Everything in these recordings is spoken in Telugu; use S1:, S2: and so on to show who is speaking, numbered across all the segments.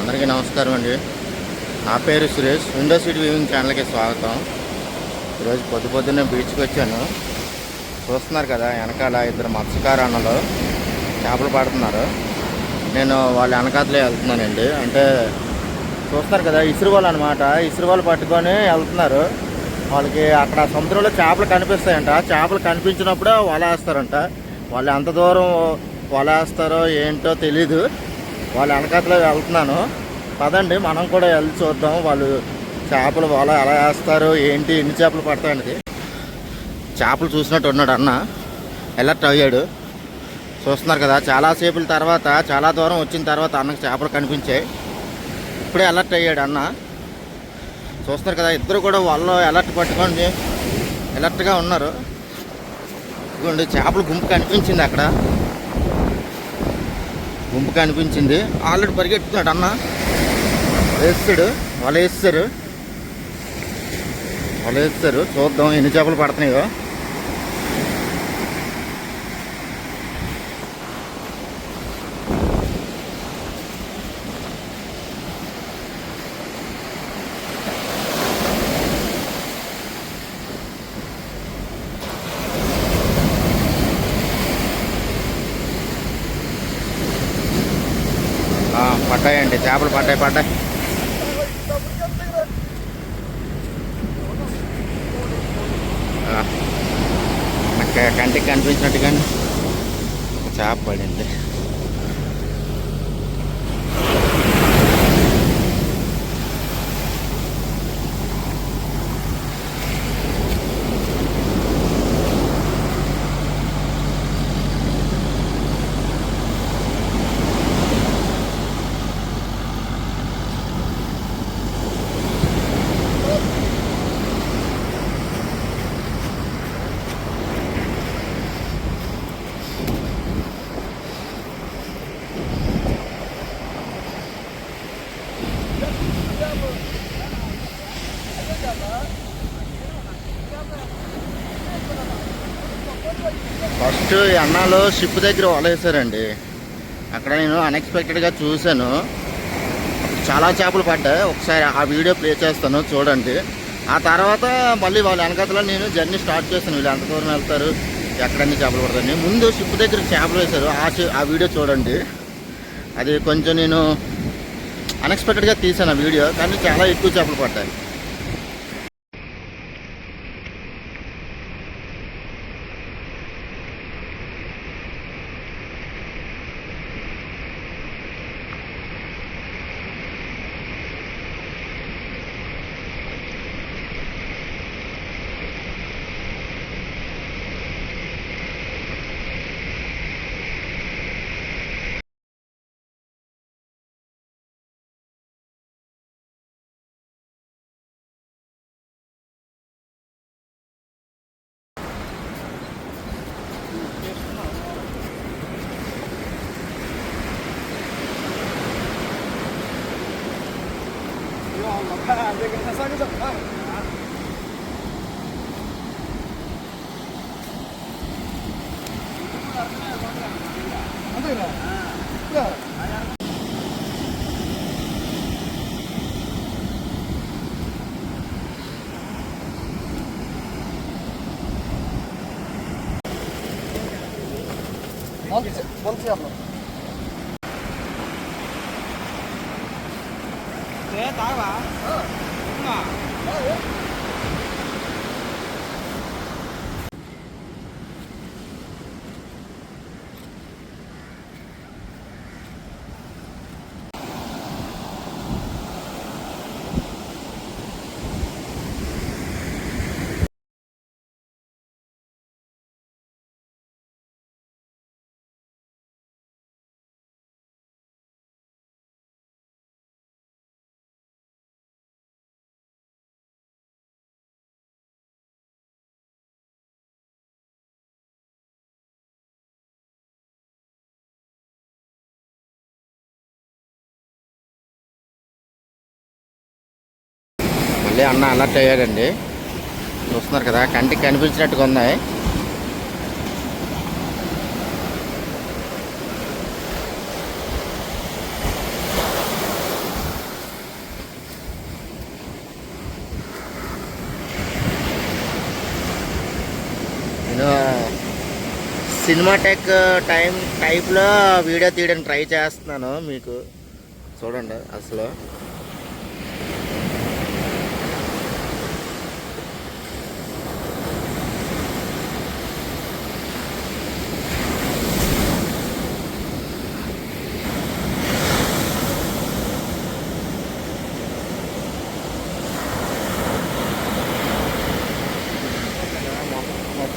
S1: అందరికీ నమస్కారం అండి. నా పేరు సురేష్. విండో సీట్ వ్యూవింగ్ ఛానల్కి స్వాగతం. ఈరోజు పొద్దు పొద్దున్నే బీచ్కి వచ్చాను. చూస్తున్నారు కదా వెనకాల ఇద్దరు మత్స్యకార అన్నలు చేపలు పడుతున్నారు. నేను వాళ్ళ వెనకాతలే వెళ్తున్నానండి. అంటే చూస్తున్నారు కదా ఇసురు వాళ్ళు అనమాట ఇసురు వాళ్ళు పట్టుకొని వెళ్తున్నారు. వాళ్ళకి అక్కడ సముద్రంలో చేపలు కనిపిస్తాయంట. చేపలు కనిపించినప్పుడే వల వేస్తారంట వాళ్ళు ఎంత దూరం వల వేస్తారో ఏంటో తెలీదు. వాళ్ళ వెనకాతలో వెళ్తున్నాను. పదండి మనం కూడా వెళ్ళి చూద్దాం వాళ్ళు చేపలు వాళ్ళ ఎలా వేస్తారు ఏంటి ఎన్ని చేపలు పడతాయండి చేపలు చూసినట్టు ఉన్నాడు అన్న. ఎలర్ట్ అయ్యాడు. చూస్తున్నారు కదా చాలాసేపుల తర్వాత చాలా దూరం వచ్చిన తర్వాత అన్నకు చేపలు కనిపించాయి. ఇప్పుడే అలర్ట్ అయ్యాడు అన్న. చూస్తున్నారు కదా ఇద్దరు కూడా వాళ్ళు అలర్ట్ పట్టుకొని అలర్ట్గా ఉన్నారు. ఇదిగోండి చేపల గుంపు కనిపించింది అక్కడ. గుంపు కనిపించింది ఆల్రెడీ పరిగెత్తుతున్నాడు అన్న. వేస్తాడు. వాళ్ళు వేస్తారు. వాళ్ళు వేస్తారు. చూద్దాం ఎన్ని చేపలు పడుతున్నాయో ఆ, పడ్డాయండి చేపలు పడ్డాయి పడ్డాయి. ఆ, నాకు కంటికి కనిపించినట్టుగానే ఒక చేప పడింది. ఫస్ట్ అన్నాలో షిప్ దగ్గర వలేసారండి అక్కడ నేను అన్ఎక్స్పెక్టెడ్గా చూశాను. చాలా చేపలు పడ్డాయి ఒకసారి ఆ వీడియో ప్లే చేస్తాను చూడండి. ఆ తర్వాత మళ్ళీ వాళ్ళ వెనకతలో నేను జర్నీ స్టార్ట్ చేస్తాను వీళ్ళు ఎంత దూరం వెళ్తారు ఎక్కడన్నీ చేపలు పడతాయి ముందు షిప్ దగ్గర చేపలు వేశారు. ఆ ఆ వీడియో చూడండి. అది కొంచెం నేను అన్ఎక్స్పెక్టెడ్గా తీసాను ఆ వీడియో. కానీ చాలా ఎక్కువ చేపలు పడ్డాయి. 아, 내가 싸게 잡다. 안 되나? 그래. 먼트, 먼트 한번. 打一把，嗯，行吧，అయ్యాడండి అన్న అలర్ట్ అయ్యాడండి. చూస్తున్నారు కదా కంటికి కనిపించినట్టుగా ఉన్నాయి సినిమాటెక్ టైం టైప్లో వీడియో తీయడానికి ట్రై చేస్తున్నాను మీకు. చూడండి అసలు.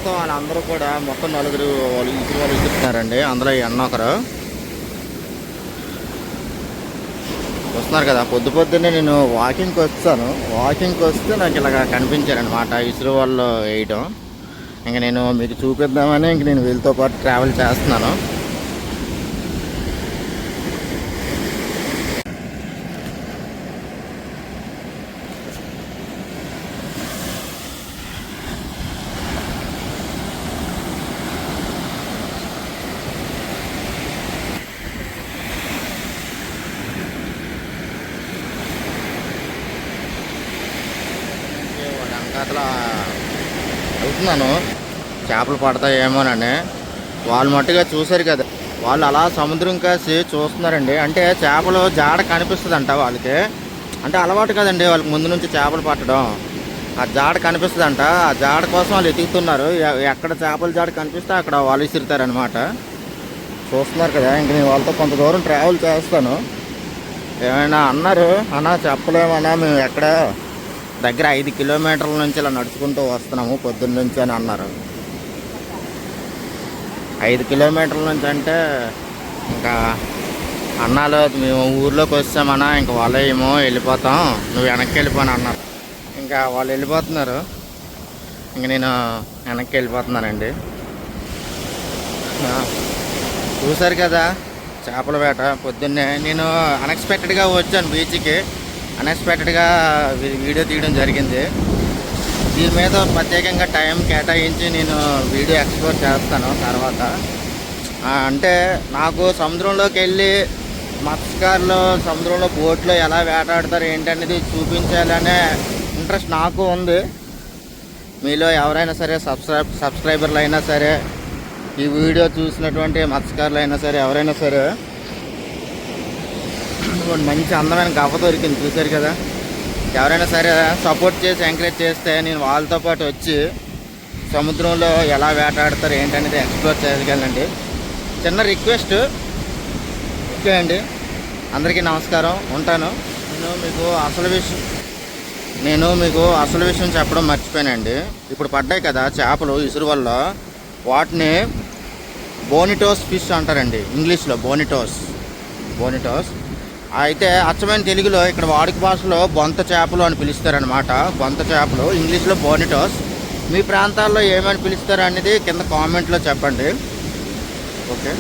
S1: మొత్తం వాళ్ళందరూ కూడా మొత్తం నలుగురు వాళ్ళు ఇద్దరు వాళ్ళు ఇస్తున్నారండి అందులో అన్న ఒకరు. వస్తున్నారు కదా. పొద్దు పొద్దున్నే నేను వాకింగ్కి వచ్చాను వాకింగ్కి వస్తే నాకు ఇలాగ కనిపించారనమాట ఇసురు వాళ్ళు వేయటం. ఇంక నేను మీకు చూపిద్దామని ఇంక నేను వీళ్ళతో పాటు ట్రావెల్ చేస్తున్నాను వెనకాతల చూస్తున్నాను చేపలు పడతాయేమోనని వాళ్ళు మట్టుగా చూశారు కదా. వాళ్ళు అలా సముద్రం కాసి చూస్తున్నారండి. అంటే చేపలు జాడ కనిపిస్తుందంట వాళ్ళకి. అంటే అలవాటు కదండి వాళ్ళకి ముందు నుంచి చేపలు పట్టడం. ఆ జాడ కనిపిస్తుందంట. ఆ జాడ కోసం వాళ్ళు ఎతుకుతున్నారు. ఎక్కడ చేపల జాడ కనిపిస్తే అక్కడ వాళ్ళు విసురుతారనమాట చూస్తున్నారు కదా ఇంక నేను వాళ్ళతో కొంత దూరం ట్రావెల్ చేస్తాను. ఏమైనా అన్నారు? అన్నా చెప్పలేమన్నా? మేము ఎక్కడ దగ్గర ఐదు కిలోమీటర్ల నుంచి ఇలా నడుచుకుంటూ వస్తున్నాము పొద్దున్న నుంచి అని అన్నారు. ఐదు కిలోమీటర్ల నుంచి అంటే ఇంకా అన్నాలు మేము ఊర్లోకి వచ్చామన్నా ఇంకా వాళ్ళే ఏమో వెళ్ళిపోతాం నువ్వు వెనక్కి వెళ్ళిపోను అన్నారు. ఇంకా వాళ్ళు వెళ్ళిపోతున్నారు. ఇంక నేను వెనక్కి వెళ్ళిపోతున్నానండి. చూశారు కదా చేపల వేట. పొద్దున్నే నేను అన్ఎక్స్పెక్టెడ్గా వచ్చాను బీచ్కి. అన్ఎక్స్పెక్టెడ్గా వీడియో తీయడం జరిగింది. దీని మీద ప్రత్యేకంగా టైం కేటాయించి నేను వీడియో ఎక్స్ప్లోర్ చేస్తాను తర్వాత. అంటే నాకు సముద్రంలోకి వెళ్ళి మత్స్యకారులు సముద్రంలో బోట్లో ఎలా వేటాడతారు ఏంటనేది చూపించాలనే ఇంట్రెస్ట్ నాకు ఉంది. మీలో ఎవరైనా సరే సబ్స్క్రైబ్ సబ్స్క్రైబర్లు అయినా సరే ఈ వీడియో చూసినటువంటి మత్స్యకారులు అయినా సరే ఎవరైనా సరే మంచి అందమైన గవ్వ దొరికింది చూశారు కదా? ఎవరైనా సరే సపోర్ట్ చేసి ఎంకరేజ్ చేస్తే నేను వాళ్ళతో పాటు వచ్చి సముద్రంలో ఎలా వేటాడతారు ఏంటనేది ఎక్స్ప్లోర్ చేయగలండి చిన్న రిక్వెస్ట్ ఓకే అండి. అందరికీ నమస్కారం. ఉంటాను. నేను మీకు అసలు విషయం నేను మీకు అసలు విషయం చెప్పడం మర్చిపోయానండి. ఇప్పుడు పడ్డాయి కదా చేపలు ఇసురు వల్ల. వాటిని బోనిటోస్ ఫిష్ అంటారండి. ఇంగ్లీష్లో బోనిటోస్. బోనిటోస్. అయితే అచ్చమైన తెలుగులో ఇక్కడ వాడుక భాషలో బొంత చేపలు అని పిలుస్తారనమాట బొంత చేపలు ఇంగ్లీష్లో బోనిటోస్. మీ ప్రాంతాల్లో ఏమని పిలుస్తారు అనేది కింద కామెంట్లో చెప్పండి. ఓకే.